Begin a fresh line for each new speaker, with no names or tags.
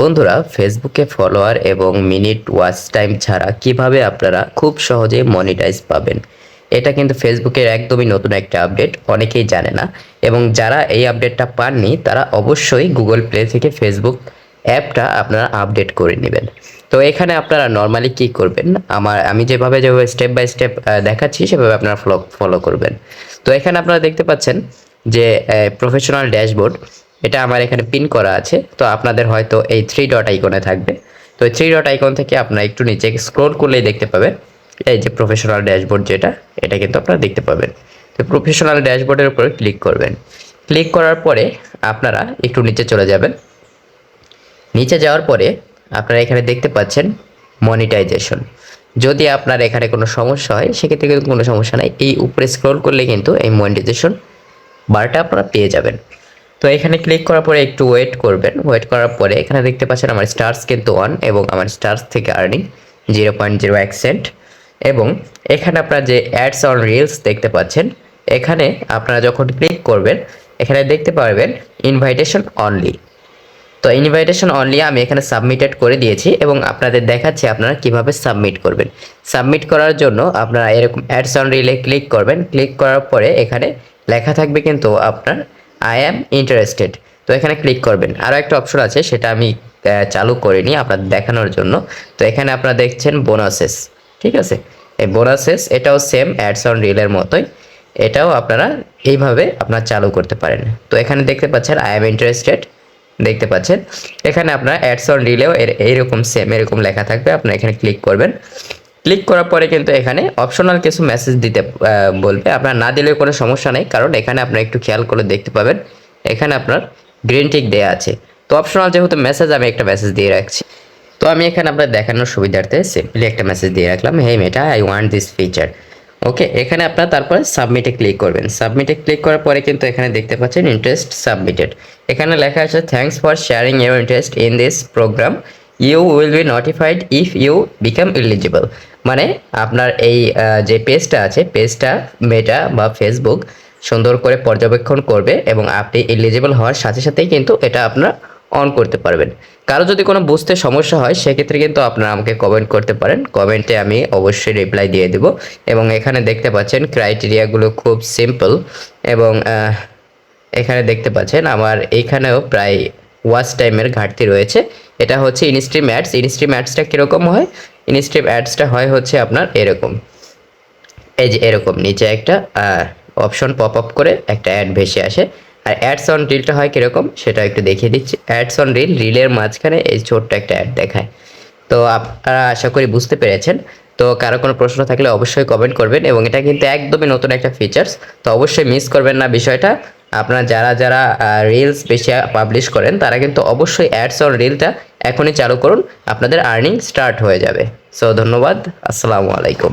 বন্ধুরা ফেসবুকে ফলোয়ার এবং মিনিট ওয়াচ টাইম ছাড়া কীভাবে আপনারা খুব সহজে মনিটাইজ পাবেন? এটা কিন্তু ফেসবুকের একদমই নতুন একটা আপডেট অনেকেই জানে না। এবং যারা এই আপডেটটা পাননি, তারা অবশ্যই গুগল প্লে থেকে ফেসবুক অ্যাপটা আপনারা আপডেট করে নেবেন। তো এখানে আপনারা নর্মালি কি করবেন? আমার, আমি যেভাবে যেভাবে স্টেপ বাই স্টেপ দেখাচ্ছি, সেভাবে আপনারা ফলো ফলো করবেন। তো এখানে আপনারা দেখতে পাচ্ছেন যে প্রফেশনাল ড্যাশবোর্ড এটা আমার এখানে পিন করা আছে, তো আপনাদের হয়তো এই থ্রি ডট আইকনে থাকবে। তো এই থ্রি ডট আইকন থেকে আপনারা একটু নিচে স্ক্রোল করলেই দেখতে পাবেন, এই যে প্রফেশনাল ড্যাশবোর্ড যেটা, এটা কিন্তু আপনারা দেখতে পাবেন। তো প্রফেশনাল ড্যাশবোর্ডের উপরে ক্লিক করবেন। ক্লিক করার পরে আপনারা একটু নিচে চলে যাবেন। নিচে যাওয়ার পরে আপনারা এখানে দেখতে পাচ্ছেন মনিটাইজেশন যদি আপনার এখানে কোনো সমস্যা হয়, সেক্ষেত্রে কিন্তু কোনো সমস্যা নাই। এই উপরে স্ক্রল করলে কিন্তু এই মনিটাইজেশন বারটা আপনারা পেয়ে যাবেন। তো এখানে ক্লিক করার পরে একটু ওয়েট করবেন। ওয়েট করার পরে এখানে দেখতে পাচ্ছেন আমার স্টার্স কিন্তু ওয়ান এবং আমার স্টার্স থেকে আর্নিং জিরো পয়েন্ট জিরো এক সেন্ট এবং এখানে আপনারা যে অ্যাডস অন রিলস দেখতে পাচ্ছেন, এখানে আপনারা যখন ক্লিক করবেন, এখানে দেখতে পারবেন ইনভাইটেশন অনলি তো ইনভাইটেশন অনলি আমি এখানে সাবমিটেড করে দিয়েছি এবং আপনাদের দেখাচ্ছি আপনারা কীভাবে সাবমিট করবেন। সাবমিট করার জন্য আপনারা এরকম অ্যাডস অন রিলে ক্লিক করবেন। ক্লিক করার পরে এখানে লেখা থাকবে কিন্তু আপনার আই অ্যাম ইন্টারেস্টেড তো এখানে ক্লিক করবেন। আরও একটা অপশন আছে, সেটা আমি চালু করিনি আপনাদের দেখানোর জন্য। তো এখানে আপনারা দেখছেন বোনাসেস ঠিক আছে? এই বোনাসেস এটাও সেম অ্যাডস অন রিলের মতোই। এটাও আপনারা এইভাবে আপনারা চালু করতে পারেন। তো এখানে দেখতে পাচ্ছেন আই অ্যাম ইন্টারেস্টেড দেখতে পাচ্ছেন। এখানে আপনার অ্যাডস অন রিলেও এর, এইরকম সেম এরকম লেখা থাকবে। আপনারা এখানে ক্লিক করবেন। ক্লিক করার পরে কিন্তু এখানে অপশনাল কিছু মেসেজ দিতে বলবে। আপনার না দিলেও কোনো সমস্যা নেই, কারণ এখানে আপনার একটু খেয়াল করে দেখতে পাবেন। এখানে আপনার গ্রিন টিক দেওয়া আছে। তো অপশনাল যেহেতু মেসেজ আমি একটা মেসেজ দিয়ে রাখছি। তো আমি এখানে আপনার দেখানোর সুবিধার্থে সিম্পলি একটা মেসেজ দিয়ে রাখলাম hey Meta I want this feature okay এখানে আপনার তারপরে সাবমিটে ক্লিক করবেন। সাবমিটে ক্লিক করার পরে কিন্তু এখানে দেখতে পাচ্ছেন ইন্টারেস্ট সাবমিটেড এখানে লেখা আছে thanks for sharing your interest in this program you will be notified if you become eligible মানে আপনার এই যে পেজটা আছে পেজটা মেটা বা ফেসবুক সুন্দর করে পর্যবেক্ষণ করবে এবং আপনি এলিজিবল হওয়ার সাথে সাথেই কিন্তু এটা আপনার অন করতে পারবেন। কারও যদি কোনো বুঝতে সমস্যা হয়, সেক্ষেত্রে কিন্তু আপনারা আমাকে কমেন্ট করতে পারেন। কমেন্টে আমি অবশ্যই রিপ্লাই দিয়ে দেব এবং এখানে দেখতে পাচ্ছেন ক্রাইটেরিয়াগুলো খুব সিম্পল এবং এখানে দেখতে পাচ্ছেন আমার এইখানেও প্রায় ওয়াচ টাইমের ঘাটতি রয়েছে। এটা হচ্ছে ইনস্ট্রিম অ্যাডস ইনস্ট্রিম অ্যাডসটা কীরকম হয়? ইনস্ট্রিম অ্যাডসটা হয় হচ্ছে আপনার এরকম। এই যে এরকম, নিচে একটা অপশন পপ আপ করে একটা অ্যাড ভেসে আসে। আর অ্যাডস অন রিলটা হয় কীরকম, সেটা একটু দেখিয়ে দিচ্ছি। অ্যাডস অন রিল রিলের মাঝখানে এই ছোট্ট একটা অ্যাড দেখায়। তো আপনারা আশা করি বুঝতে পেরেছেন। তো কারও কোনো প্রশ্ন থাকলে অবশ্যই কমেন্ট করবেন এবং এটা কিন্তু একদমই নতুন একটা ফিচার্স তো অবশ্যই মিস করবেন না বিষয়টা। আপনারা যারা যারা রিলস বেশি পাবলিশ করেন, তারা কিন্তু অবশ্যই অ্যাডস অন রিলটা এখনই চালু করুন আপনাদের আর্নিং স্টার্ট হয়ে যাবে। সো ধন্যবাদ আসসালামু আলাইকুম।